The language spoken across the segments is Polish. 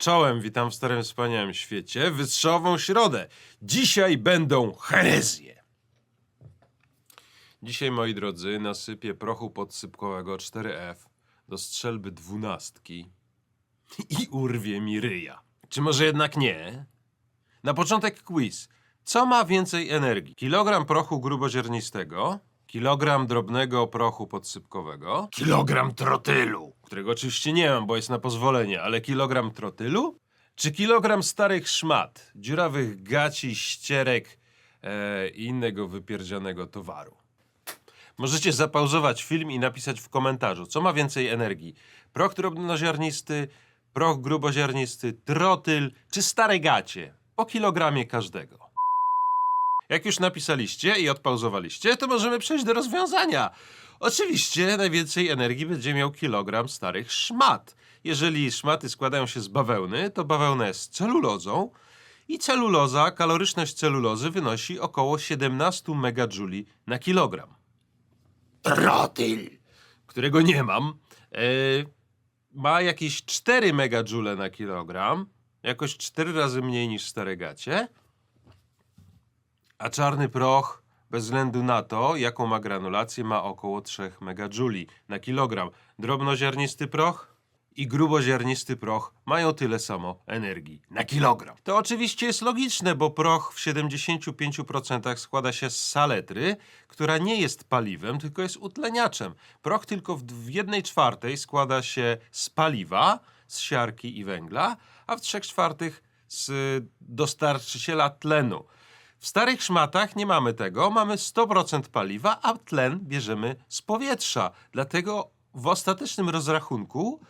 Czołem, witam w starym wspaniałym świecie. Wystrzałową środę. Dzisiaj będą herezje. Dzisiaj, moi drodzy, nasypię prochu podsypkowego 4F do strzelby dwunastki i urwie mi ryja. Czy może jednak nie? Na początek quiz. Co ma więcej energii? Kilogram prochu gruboziarnistego, kilogram drobnego prochu podsypkowego, kilogram trotylu, którego oczywiście nie mam, bo jest na pozwolenie, ale kilogram trotylu? Czy kilogram starych szmat, dziurawych gaci, ścierek e, i innego wypierdzianego towaru? Możecie zapauzować film i napisać w komentarzu, co ma więcej energii. Proch drobnoziarnisty, proch gruboziarnisty, trotyl czy stare gacie. Po kilogramie każdego. Jak już napisaliście i odpauzowaliście, to możemy przejść do rozwiązania. Oczywiście najwięcej energii będzie miał kilogram starych szmat. Jeżeli szmaty składają się z bawełny, to bawełna jest celulozą i celuloza, kaloryczność celulozy wynosi około 17 megajuli na kilogram trotyl, którego nie mam, e, ma jakieś 4 megajoule na kilogram, jakoś 4 razy mniej niż stare gacie, a czarny proch, bez względu na to, jaką ma granulację, ma około 3 megajouli na kilogram. Drobnoziarnisty proch i gruboziarnisty proch mają tyle samo energii na kilogram. To oczywiście jest logiczne, bo proch w 75% składa się z saletry, która nie jest paliwem, tylko jest utleniaczem. Proch tylko w w jednej czwartej składa się z paliwa, z siarki i węgla, a w trzech czwartych z dostarczyciela tlenu. W starych szmatach nie mamy tego, mamy 100% paliwa, a tlen bierzemy z powietrza. Dlatego w ostatecznym rozrachunku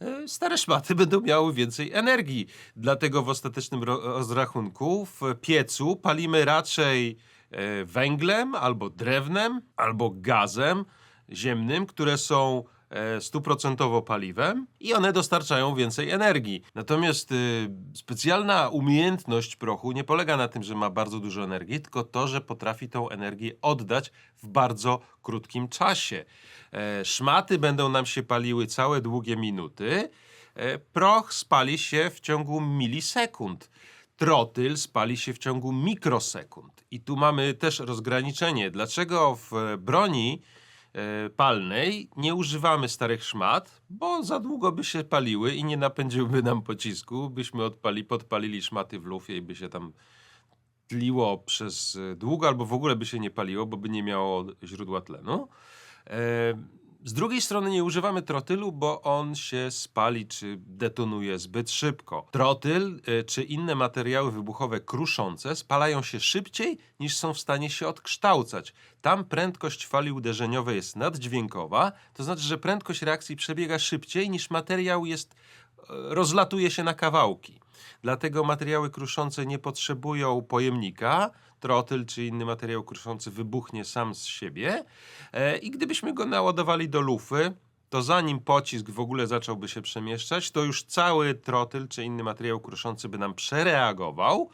e, stare szmaty będą miały więcej energii. Dlatego w ostatecznym ro- rozrachunku w piecu palimy raczej e, węglem albo drewnem, albo gazem ziemnym, które są stuprocentowo paliwem i one dostarczają więcej energii. Natomiast y, specjalna umiejętność prochu nie polega na tym, że ma bardzo dużo energii, tylko to, że potrafi tą energię oddać w bardzo krótkim czasie. E, szmaty będą nam się paliły całe długie minuty. E, proch spali się w ciągu milisekund. Trotyl spali się w ciągu mikrosekund. I tu mamy też rozgraniczenie. Dlaczego w e, broni e, palnej nie używamy starych szmat, bo za długo by się paliły i nie napędziłby nam pocisku. Byśmy odpali, podpalili szmaty w lufie i by się tam tliło przez e, długo, albo w ogóle by się nie paliło, bo by nie miało źródła tlenu. Z drugiej strony nie używamy trotylu, bo on się spali czy detonuje zbyt szybko. Trotyl e, czy inne materiały wybuchowe kruszące spalają się szybciej niż są w stanie się odkształcać. Tam prędkość fali uderzeniowej jest naddźwiękowa, to znaczy, że prędkość reakcji przebiega szybciej niż materiał jest e, rozlatuje się na kawałki. Dlatego materiały kruszące nie potrzebują pojemnika. Trotyl czy inny materiał kruszący wybuchnie sam z siebie. E, I gdybyśmy go naładowali do lufy, to zanim pocisk w ogóle zacząłby się przemieszczać, to już cały trotyl czy inny materiał kruszący by nam przereagował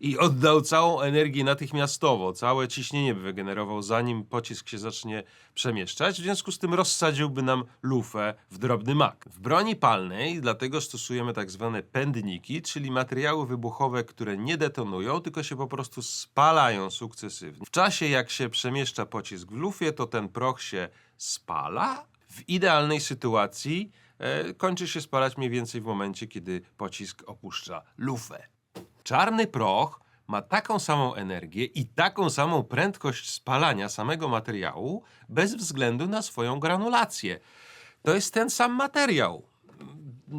i oddał całą energię natychmiastowo. Całe ciśnienie by wygenerował, zanim pocisk się zacznie przemieszczać. W związku z tym rozsadziłby nam lufę w drobny mak. W broni palnej dlatego stosujemy tak zwane pędniki, czyli materiały wybuchowe, które nie detonują, tylko się po prostu spalają sukcesywnie. W czasie jak się przemieszcza pocisk w lufie, to ten proch się spala. W idealnej sytuacji e, kończy się spalać mniej więcej w momencie, kiedy pocisk opuszcza lufę. Czarny proch ma taką samą energię i taką samą prędkość spalania samego materiału bez względu na swoją granulację. To jest ten sam materiał.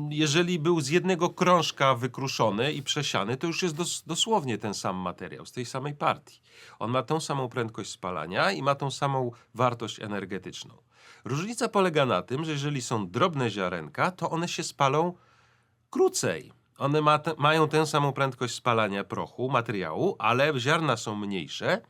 Jeżeli był z jednego krążka wykruszony i przesiany, to już jest dos dosłownie ten sam materiał z tej samej partii. On ma tą samą prędkość spalania i ma tą samą wartość energetyczną. Różnica polega na tym, że jeżeli są drobne ziarenka, to one się spalą krócej. One ma te, mają tę samą prędkość spalania prochu, materiału, ale ziarna są mniejsze,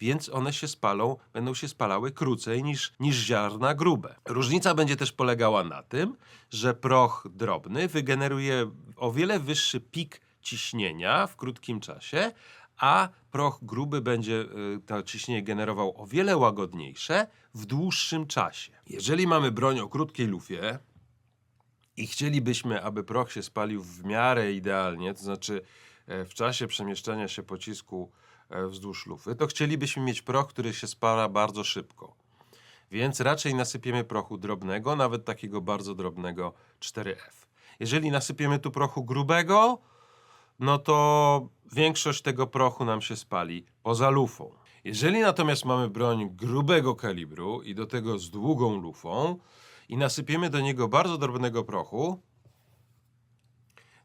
więc one się spalą, będą się spalały krócej niż, niż ziarna grube. Różnica będzie też polegała na tym, że proch drobny wygeneruje o wiele wyższy pik ciśnienia w krótkim czasie, a proch gruby będzie y, to ciśnienie generował o wiele łagodniejsze w dłuższym czasie. Jeżeli mamy broń o krótkiej lufie, i chcielibyśmy, aby proch się spalił w miarę idealnie, to znaczy e, w czasie przemieszczania się pocisku e, wzdłuż lufy, to chcielibyśmy mieć proch, który się spala bardzo szybko. Więc raczej nasypiemy prochu drobnego, nawet takiego bardzo drobnego 4F. Jeżeli nasypiemy tu prochu grubego, no to większość tego prochu nam się spali poza lufą. Jeżeli natomiast mamy broń grubego kalibru i do tego z długą lufą i nasypiemy do niego bardzo drobnego prochu,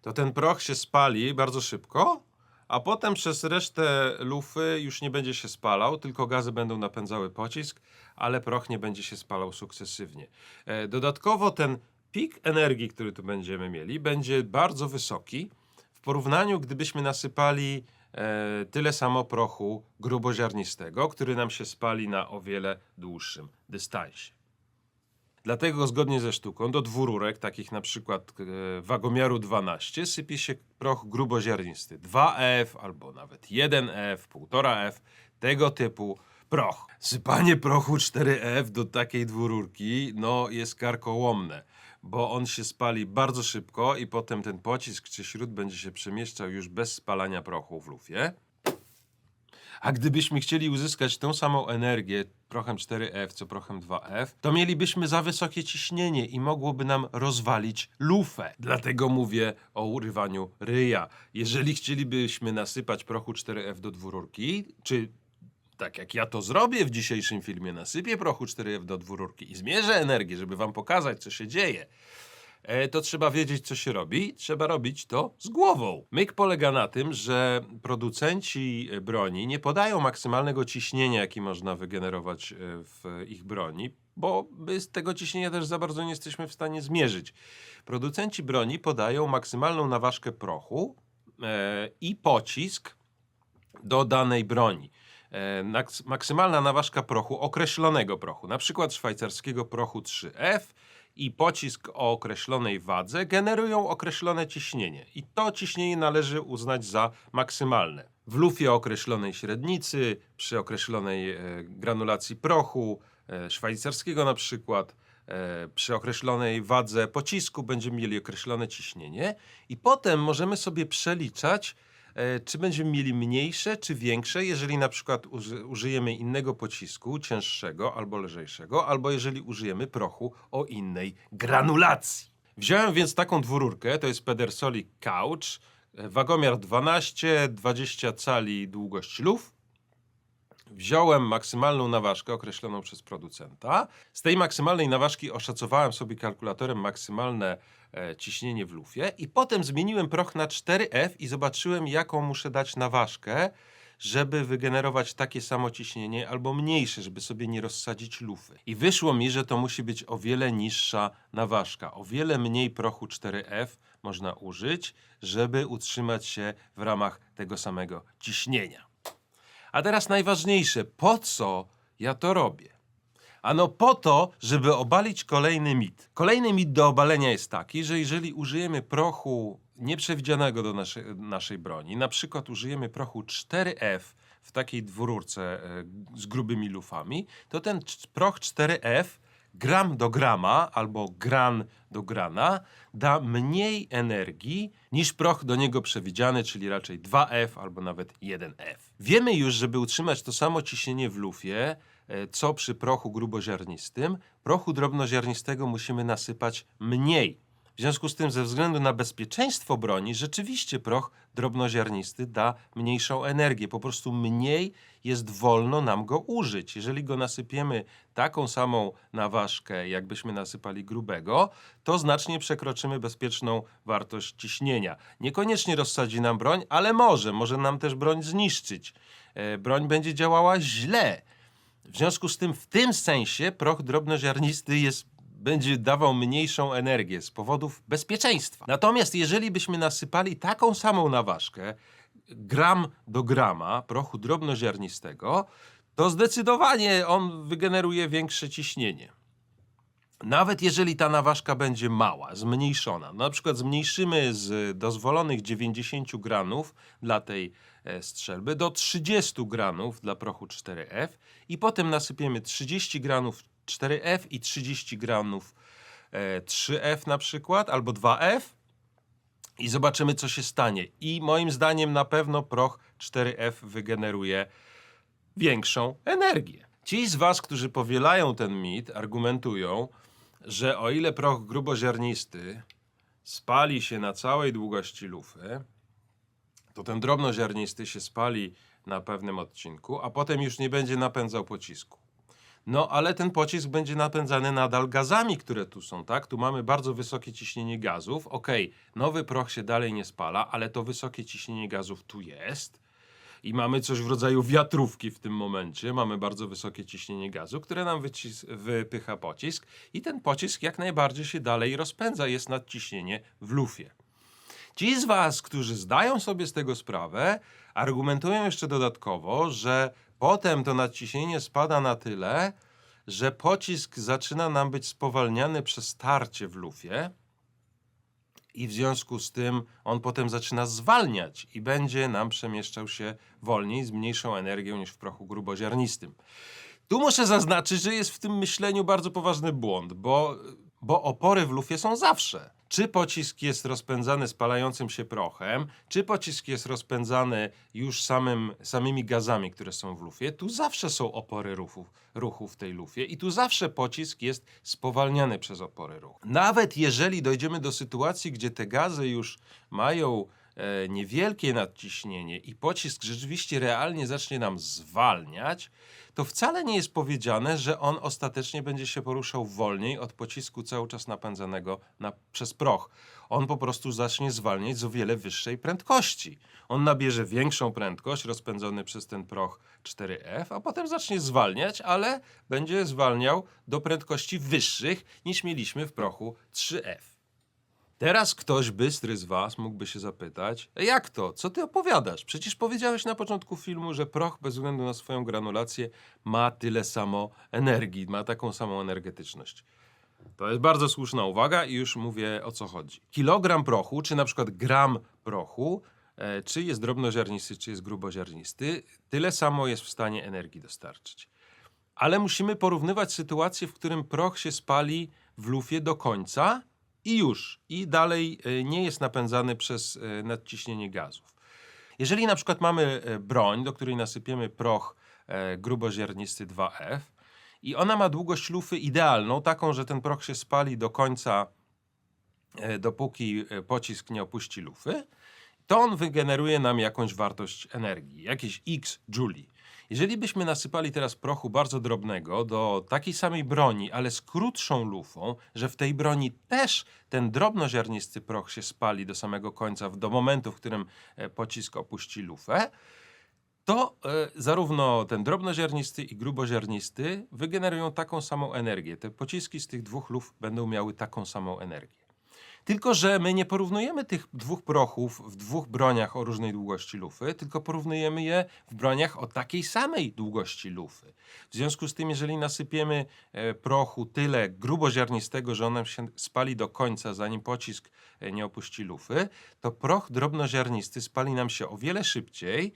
to ten proch się spali bardzo szybko, a potem przez resztę lufy już nie będzie się spalał, tylko gazy będą napędzały pocisk, ale proch nie będzie się spalał sukcesywnie. E, Dodatkowo ten pik energii, który tu będziemy mieli, będzie bardzo wysoki w porównaniu, gdybyśmy nasypali e, tyle samo prochu gruboziarnistego, który nam się spali na o wiele dłuższym dystansie. Dlatego zgodnie ze sztuką do dwururek, takich na przykład e, wagomiaru 12, sypie się proch gruboziarnisty 2F albo nawet 1F, 1,5F, tego typu proch. Sypanie prochu 4F do takiej dwururki no, jest karkołomne, bo on się spali bardzo szybko i potem ten pocisk czy śród będzie się przemieszczał już bez spalania prochu w lufie. A gdybyśmy chcieli uzyskać tą samą energię prochem 4F co prochem 2F, to mielibyśmy za wysokie ciśnienie i mogłoby nam rozwalić lufę. Dlatego mówię o urywaniu ryja. Jeżeli chcielibyśmy nasypać prochu 4F do dwururki, czy tak jak ja to zrobię w dzisiejszym filmie, nasypię prochu 4F do dwururki i zmierzę energię, żeby wam pokazać, co się dzieje, to trzeba wiedzieć, co się robi. Trzeba robić to z głową. Myk polega na tym, że producenci e, broni nie podają maksymalnego ciśnienia, jaki można wygenerować e, w ich broni, bo z tego ciśnienia też za bardzo nie jesteśmy w stanie zmierzyć. Producenci broni podają maksymalną naważkę prochu e, i pocisk do danej broni. E, maksymalna naważka prochu, określonego prochu, na przykład szwajcarskiego prochu 3F i pocisk o określonej wadze generują określone ciśnienie i to ciśnienie należy uznać za maksymalne. W lufie określonej średnicy, przy określonej e, granulacji prochu, e, szwajcarskiego na przykład, e, przy określonej wadze pocisku będziemy mieli określone ciśnienie i potem możemy sobie przeliczać, czy będziemy mieli mniejsze czy większe, jeżeli na przykład uży, użyjemy innego pocisku, cięższego albo lżejszego, albo jeżeli użyjemy prochu o innej granulacji. Wziąłem więc taką dwururkę, to jest Pedersoli Couch, e, wagomiar 12, 20 cali długość luf, Wziąłem maksymalną naważkę określoną przez producenta. Z tej maksymalnej naważki oszacowałem sobie kalkulatorem maksymalne e, ciśnienie w lufie i potem zmieniłem proch na 4F i zobaczyłem, jaką muszę dać naważkę, żeby wygenerować takie samo ciśnienie albo mniejsze, żeby sobie nie rozsadzić lufy. I wyszło mi, że to musi być o wiele niższa naważka. O wiele mniej prochu 4F można użyć, żeby utrzymać się w ramach tego samego ciśnienia. A teraz najważniejsze, po co ja to robię? Ano po to, żeby obalić kolejny mit. Kolejny mit do obalenia jest taki, że jeżeli użyjemy prochu nieprzewidzianego do naszej, naszej broni, na przykład użyjemy prochu 4F w takiej dwururce e, z grubymi lufami, to ten proch 4F gram do grama albo gran do grana da mniej energii niż proch do niego przewidziany, czyli raczej 2F albo nawet 1F. Wiemy już, żeby utrzymać to samo ciśnienie w lufie, e, co przy prochu gruboziarnistym, prochu drobnoziarnistego musimy nasypać mniej. W związku z tym, ze względu na bezpieczeństwo broni, rzeczywiście proch drobnoziarnisty da mniejszą energię. Po prostu mniej jest wolno nam go użyć. Jeżeli go nasypiemy taką samą naważkę, jakbyśmy nasypali grubego, to znacznie przekroczymy bezpieczną wartość ciśnienia. Niekoniecznie rozsadzi nam broń, ale może. Może nam też broń zniszczyć. E, broń będzie działała źle. W związku z tym, w tym sensie proch drobnoziarnisty jest, będzie dawał mniejszą energię z powodów bezpieczeństwa. Natomiast jeżeli byśmy nasypali taką samą naważkę, gram do grama prochu drobnoziarnistego, to zdecydowanie on wygeneruje większe ciśnienie. Nawet jeżeli ta naważka będzie mała, zmniejszona, na przykład zmniejszymy z dozwolonych 90 granów dla tej e, strzelby do 30 granów dla prochu 4F i potem nasypiemy 30 granów 4F i 30 granów e, 3F na przykład, albo 2F i zobaczymy, co się stanie. I moim zdaniem na pewno proch 4F wygeneruje większą energię. Ci z Was, którzy powielają ten mit, argumentują, że o ile proch gruboziarnisty spali się na całej długości lufy, to ten drobnoziarnisty się spali na pewnym odcinku, a potem już nie będzie napędzał pocisku. No, ale ten pocisk będzie napędzany nadal gazami, które tu są, tak? Tu mamy bardzo wysokie ciśnienie gazów. Okej, nowy proch się dalej nie spala, ale to wysokie ciśnienie gazów tu jest. I mamy coś w rodzaju wiatrówki w tym momencie. Mamy bardzo wysokie ciśnienie gazu, które nam wypycha pocisk, i ten pocisk jak najbardziej się dalej rozpędza. Jest nadciśnienie w lufie. Ci z Was, którzy zdają sobie z tego sprawę, argumentują jeszcze dodatkowo, że potem to nadciśnienie spada na tyle, że pocisk zaczyna nam być spowalniany przez tarcie w lufie i w związku z tym on potem zaczyna zwalniać i będzie nam przemieszczał się wolniej, z mniejszą energią niż w prochu gruboziarnistym. Tu muszę zaznaczyć, że jest w tym myśleniu bardzo poważny błąd, bo, bo opory w lufie są zawsze. Czy pocisk jest rozpędzany spalającym się prochem, czy pocisk jest rozpędzany już samym, samymi gazami, które są w lufie, tu zawsze są opory ruchu, ruchu w tej lufie i tu zawsze pocisk jest spowalniany przez opory ruchu. Nawet jeżeli dojdziemy do sytuacji, gdzie te gazy już mają niewielkie nadciśnienie i pocisk rzeczywiście realnie zacznie nam zwalniać, to wcale nie jest powiedziane, że on ostatecznie będzie się poruszał wolniej od pocisku cały czas napędzanego na, przez proch. On po prostu zacznie zwalniać z o wiele wyższej prędkości. On nabierze większą prędkość, rozpędzony przez ten proch 4F, a potem zacznie zwalniać, ale będzie zwalniał do prędkości wyższych niż mieliśmy w prochu 3F. Teraz ktoś bystry z was mógłby się zapytać, "E, jak to? Co ty opowiadasz? Przecież powiedziałeś na początku filmu, że proch bez względu na swoją granulację ma tyle samo energii, ma taką samą energetyczność. To jest bardzo słuszna uwaga i już mówię o co chodzi. Kilogram prochu, czy na przykład gram prochu, e, czy jest drobnoziarnisty, czy jest gruboziarnisty, tyle samo jest w stanie energii dostarczyć. Ale musimy porównywać sytuację, w którym proch się spali w lufie do końca i już. I dalej e, nie jest napędzany przez e, nadciśnienie gazów. Jeżeli na przykład mamy e, broń, do której nasypiemy proch gruboziarnisty 2F i ona ma długość lufy idealną, taką, że ten proch się spali do końca, dopóki pocisk nie opuści lufy, to on wygeneruje nam jakąś wartość energii, jakieś x jouli. Jeżeli byśmy nasypali teraz prochu bardzo drobnego do takiej samej broni, ale z krótszą lufą, że w tej broni też ten drobnoziarnisty proch się spali do samego końca, do momentu, w którym e, pocisk opuści lufę, to e, zarówno ten drobnoziarnisty i gruboziarnisty wygenerują taką samą energię. Te pociski z tych dwóch luf będą miały taką samą energię. Tylko, że my nie porównujemy tych dwóch prochów w dwóch broniach o różnej długości lufy, tylko porównujemy je w broniach o takiej samej długości lufy. W związku z tym, jeżeli nasypiemy e, prochu tyle gruboziarnistego, że on się spali do końca, zanim pocisk e, nie opuści lufy, to proch drobnoziarnisty spali nam się o wiele szybciej.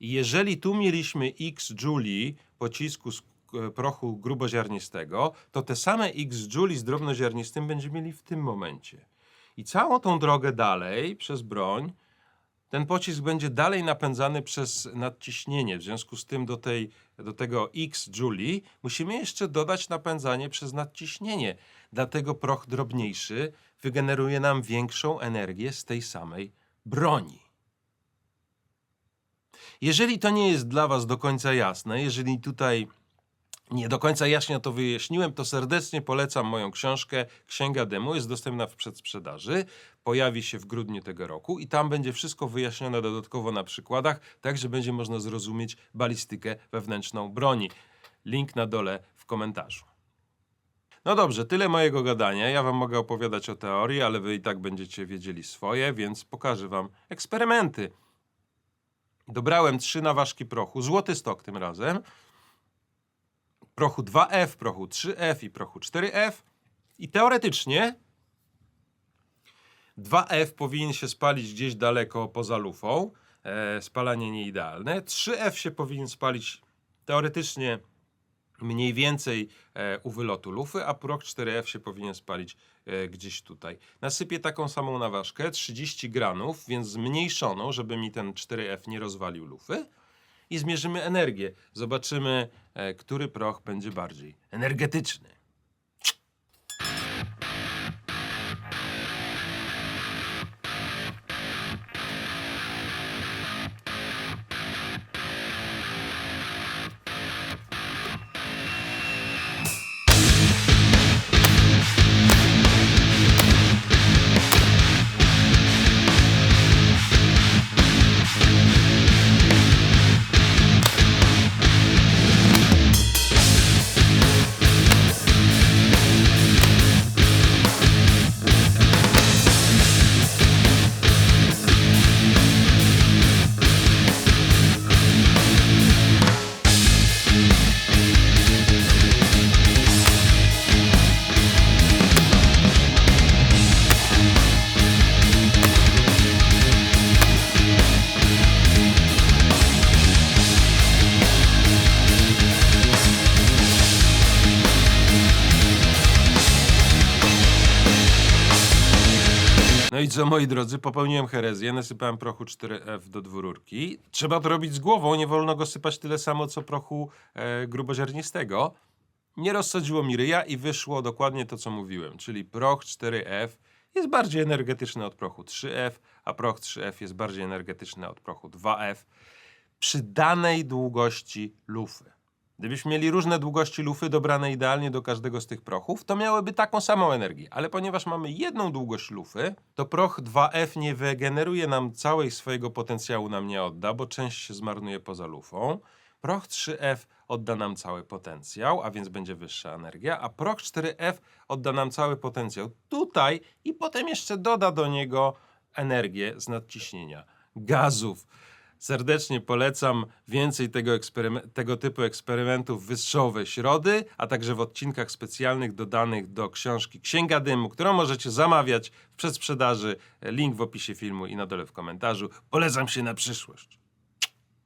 Jeżeli tu mieliśmy x jouli pocisku z e, prochu gruboziarnistego, to te same x jouli z drobnoziarnistym będziemy mieli w tym momencie. I całą tą drogę dalej przez broń ten pocisk będzie dalej napędzany przez nadciśnienie. W związku z tym do, tej, do tego x jouli musimy jeszcze dodać napędzanie przez nadciśnienie. Dlatego proch drobniejszy wygeneruje nam większą energię z tej samej broni. Jeżeli to nie jest dla Was do końca jasne, jeżeli tutaj nie do końca jaśnie to wyjaśniłem, to serdecznie polecam moją książkę Księga Demo. Jest dostępna w przedsprzedaży. Pojawi się w grudniu tego roku i tam będzie wszystko wyjaśnione dodatkowo na przykładach, tak że będzie można zrozumieć balistykę wewnętrzną broni. Link na dole w komentarzu. No dobrze, tyle mojego gadania. Ja wam mogę opowiadać o teorii, ale wy i tak będziecie wiedzieli swoje, więc pokażę wam eksperymenty. Dobrałem trzy naważki prochu, złoty stok tym razem, prochu 2F, prochu 3F i prochu 4F. I teoretycznie 2F powinien się spalić gdzieś daleko poza lufą. E, spalanie nieidealne. 3F się powinien spalić teoretycznie mniej więcej e, u wylotu lufy, a proch 4F się powinien spalić e, gdzieś tutaj. Nasypię taką samą naważkę, 30 granów, więc zmniejszoną, żeby mi ten 4F nie rozwalił lufy. I zmierzymy energię. Zobaczymy, e, który proch będzie bardziej energetyczny. Co, moi drodzy, popełniłem herezję, nasypałem prochu 4F do dwururki. Trzeba to robić z głową, nie wolno go sypać tyle samo, co prochu e, gruboziarnistego. Nie rozsadziło mi ryja i wyszło dokładnie to, co mówiłem, czyli proch 4F jest bardziej energetyczny od prochu 3F, a proch 3F jest bardziej energetyczny od prochu 2F przy danej długości lufy. Gdybyśmy mieli różne długości lufy dobrane idealnie do każdego z tych prochów, to miałyby taką samą energię. Ale ponieważ mamy jedną długość lufy, to proch 2F nie wygeneruje nam całej swojego potencjału, nam nie odda, bo część się zmarnuje poza lufą. Proch 3F odda nam cały potencjał, a więc będzie wyższa energia, a proch 4F odda nam cały potencjał tutaj i potem jeszcze doda do niego energię z nadciśnienia gazów. Serdecznie polecam więcej tego, tego typu eksperymentów w wystrzałowe środy, a także w odcinkach specjalnych dodanych do książki Księga Dymu, którą możecie zamawiać w przedsprzedaży. Link w opisie filmu i na dole w komentarzu. Polecam się na przyszłość.